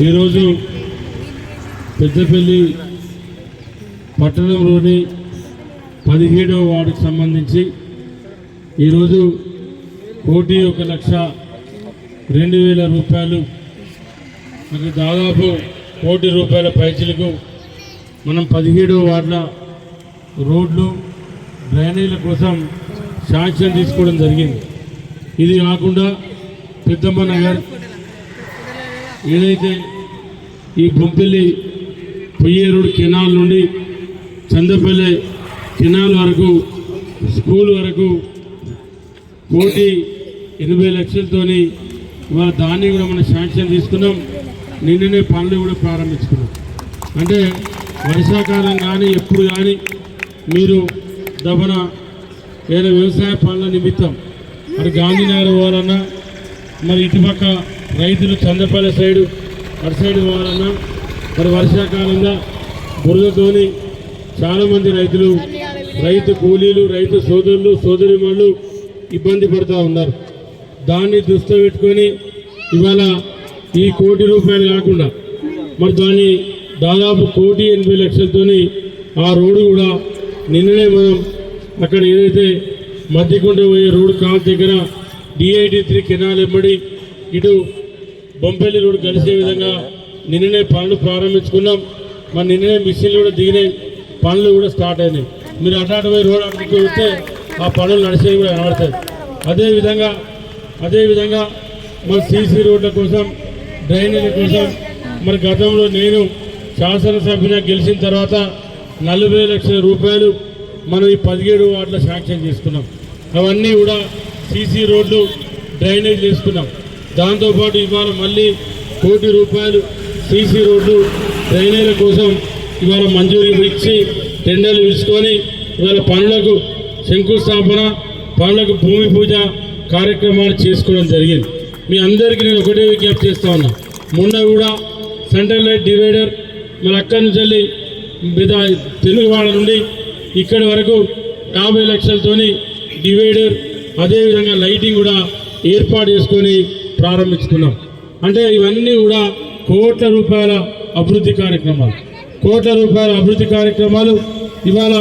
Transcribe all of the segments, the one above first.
ఈరోజు పెద్దపల్లి పట్టణంలోని పదిహేడవ వార్డుకు సంబంధించి ఈరోజు కోటి ఒక లక్ష రెండు వేల రూపాయలు మరి దాదాపు కోటి రూపాయల పైచలకు మనం పదిహేడవ వార్డుల రోడ్లు డ్రైనేజీల కోసం శాంక్షన్ తీసుకోవడం జరిగింది. ఇది కాకుండా పెద్దమ్మ నగర్ ఏదైతే ఈ బొంపెల్లి పొయ్యేరుడు కెనాల్ నుండి చందపల్లి కెనాల్ వరకు స్కూల్ వరకు కోటి ఎనభై లక్షలతోని ఇవాళ దాన్ని కూడా మనం శాంక్షన్ తీసుకున్నాం. నిన్ననే పనులు కూడా ప్రారంభించుకున్నాం. అంటే వర్షాకాలం కానీ ఎప్పుడు కానీ మీరు దఫన ఏదైనా వ్యవసాయ పనుల నిమిత్తం మరి గాంధీనగర్ పోవాలన్నా మరి ఇటుపక్క రైతులు చందపల్లి సైడు అటు సైడ్ పోవాలన్నా మరి వర్షాకాలంగా బురదతోని చాలామంది రైతులు రైతు కూలీలు రైతు సోదరులు సోదరిమణులు ఇబ్బంది పడుతూ ఉన్నారు. దాన్ని దృష్టిలో పెట్టుకొని ఇవాళ ఈ కోటి రూపాయలు కాకుండా మరి దాన్ని దాదాపు కోటి ఎనభై లక్షలతోని ఆ రోడ్డు కూడా నిన్ననే మనం అక్కడ ఏదైతే మధ్యకుంట పోయే రోడ్డు కాల్ దగ్గర డిఐడి త్రీ కెనాల్ ఇటు బొంపల్లి రోడ్డు కలిసే విధంగా నిన్ననే పనులు ప్రారంభించుకున్నాం. మరి నిన్ననే మిషన్లు కూడా దిగినాయి. పనులు కూడా స్టార్ట్ అయినాయి. మీరు అటు అటు పోయి రోడ్ అక్కడికి వస్తే ఆ పనులు నడిచేవి కూడా కనబడతాయి. అదేవిధంగా అదేవిధంగా మరి సీసీ రోడ్ల కోసం డ్రైనేజ్ కోసం మరి గతంలో నేను శాసనసభ్యునిగా గెలిచిన తర్వాత నలభై లక్షల రూపాయలు మనం ఈ పదిహేడు వార్డుల శాంక్షన్ చేసుకున్నాం. అవన్నీ కూడా సీసీ రోడ్లు డ్రైనేజ్ చేసుకున్నాం. దాంతోపాటు ఇవాళ మళ్ళీ కోటి రూపాయలు సీసీ రోడ్లు డ్రైనేజీల కోసం ఇవాళ మంజూరు ఇచ్చి టెండర్లు ఇచ్చుకొని ఇవాళ పనులకు శంకుస్థాపన పనులకు భూమి పూజ కార్యక్రమాలు చేసుకోవడం జరిగింది. మీ అందరికీ నేను ఒకటే విజ్ఞప్తి చేస్తా ఉన్నా. మొన్న కూడా సెంట్రల్ లైట్ డివైడర్ మరి అక్కడి నుంచి వెళ్ళి బిదా తెలుగువాడ నుండి ఇక్కడి వరకు యాభై లక్షలతోని డివైడర్ అదేవిధంగా లైటింగ్ కూడా ఏర్పాటు చేసుకొని ప్రారంభించుకున్నాం. అంటే ఇవన్నీ కూడా కోట్ల రూపాయల అభివృద్ధి కార్యక్రమాలు. కోట్ల రూపాయల అభివృద్ధి కార్యక్రమాలు ఇవాళ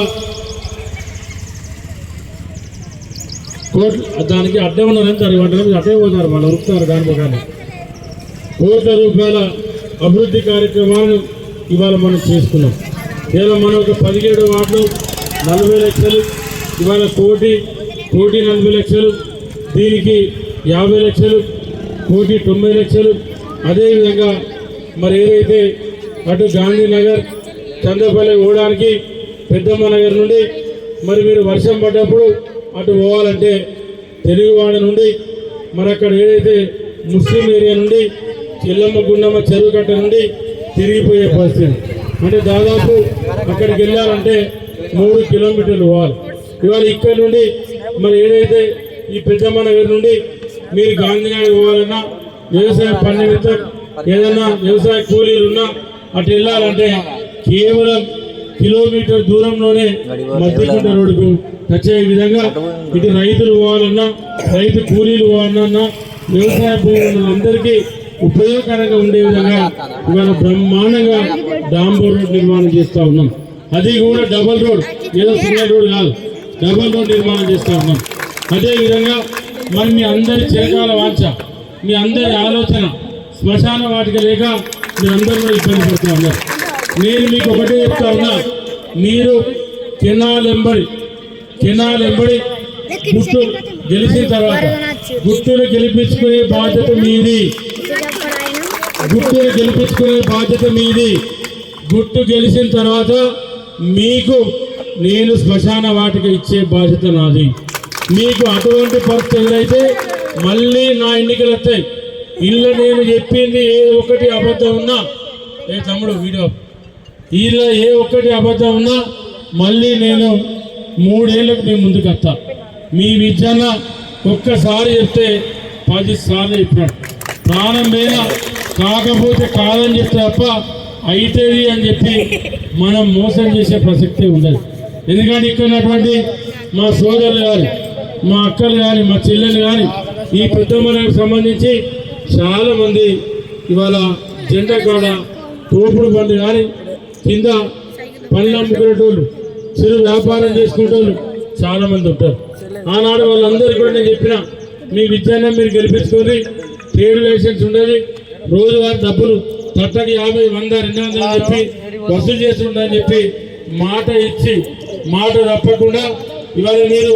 కోట్ల దానికి అడ్డం ఉన్నారని దాని వంటలు అడ్డే పోతారు వాళ్ళు ఉరుకుతారు దాని ప్రకారం కోట్ల రూపాయల అభివృద్ధి కార్యక్రమాలను ఇవాళ మనం చేసుకున్నాం. కేవలం మనం ఒక పదిహేడు వార్డులు నలభై లక్షలు ఇవాళ కోటి కోటి నలభై లక్షలు దీనికి యాభై లక్షలు కోటి తొంభై లక్షలు. అదేవిధంగా మరి ఏదైతే అటు గాంధీనగర్ చంద్రపల్లి పోవడానికి పెద్దమ్మ నగర్ నుండి మరి మీరు వర్షం పడ్డప్పుడు అటు పోవాలంటే తెలుగువాడ నుండి మరి అక్కడ ఏదైతే ముస్లిం ఏరియా నుండి చెల్లమ్మ గుండమ్మ చెరువు కట్ట నుండి తిరిగిపోయే పరిస్థితి. అంటే దాదాపు అక్కడికి వెళ్ళాలంటే మూడు కిలోమీటర్లు పోవాలి. ఇవాళ ఇక్కడ నుండి మరి ఏదైతే ఈ పెద్దమ్మ నగర్ నుండి మీరు గాంధీనగర్ పోవాలన్నా వ్యవసాయ పని ఏదన్నా ఏదైనా వ్యవసాయ కూలీలు ఉన్నా అటు వెళ్ళాలంటే కేవలం కిలోమీటర్ దూరంలోనే మధ్యకుంట రోడ్డుకు టచ్ విధంగా ఇటు రైతులు పోవాలన్నా రైతు కూలీలు పోవాలన్నా వ్యవసాయ భూములు అందరికీ ఉపయోగకరంగా ఉండే విధంగా ఇవాళ బ్రహ్మాండంగా డాంబర్ రోడ్ నిర్మాణం చేస్తూ ఉన్నాం. అది కూడా డబల్ రోడ్. ఏదో సింగల్ రోడ్ కాదు. డబల్ రోడ్ నిర్మాణం చేస్తా ఉన్నాం. అదేవిధంగా మరి మీ అందరి చిరకాల వాంఛ మీ అందరి ఆలోచన శ్మశాన వాటిక లేక మీరు అందరిలో ఇబ్బంది పడుతూ ఉన్నారు. నేను మీకు ఒకటే చెప్తా ఉన్నా మీరు కెనాల్ ఎంబడి కెనాల్ ఎంబడి గుర్తు గెలిచిన తర్వాత గుర్తులు గెలిపించుకునే బాధ్యత మీది. గుర్తులు గెలిపించుకునే బాధ్యత మీది. గుర్తు గెలిచిన తర్వాత మీకు నేను శ్మశాన వాటిక ఇచ్చే బాధ్యత నాది. మీకు అటువంటి పరిస్థితి ఎదురైతే మళ్ళీ నా ఎన్నికలు వస్తాయి. ఇల్లు నేను చెప్పింది ఏ ఒక్కటి అబద్ధం ఉన్నా ఏ తమ్ముడు వీడియో. ఇలా ఏ ఒక్కటి అబద్ధం ఉన్నా మళ్ళీ నేను మూడేళ్ళకు మీ ముందుకు వస్తా. మీ విద్యన ఒక్కసారి చెప్తే పది సార్లు చెప్పినాడు. ప్రాణం మీద కాకపోతే కాదని చెప్తే తప్ప అవుతుంది అని చెప్పి మనం మోసం చేసే ప్రసక్తే ఉండదు. ఎందుకంటే ఇక్కడ ఉన్నటువంటి మా సోదరులు గారు మా అక్కలు కానీ మా చెల్లెలు కానీ ఈ పెద్దమ్మలకు సంబంధించి చాలా మంది ఇవాళ జెండా కాడ తోపుడు బండి కానీ కింద పనులు అమ్ముకునేటోళ్ళు చిరు వ్యాపారం చేసుకునేటోళ్ళు చాలా మంది ఉంటారు. ఆనాడు వాళ్ళందరికీ కూడా నేను చెప్పిన మీ విద్యాన్ని మీరు గెలిపించుకొని ట్రేడ్ లైసెన్స్ ఉండేది. రోజువారి డబ్బులు తట్టకి యాభై వంద రెండు వందలు చెప్పి వసూలు చేస్తుండని చెప్పి మాట ఇచ్చి మాట తప్పకుండా ఇవాళ మీరు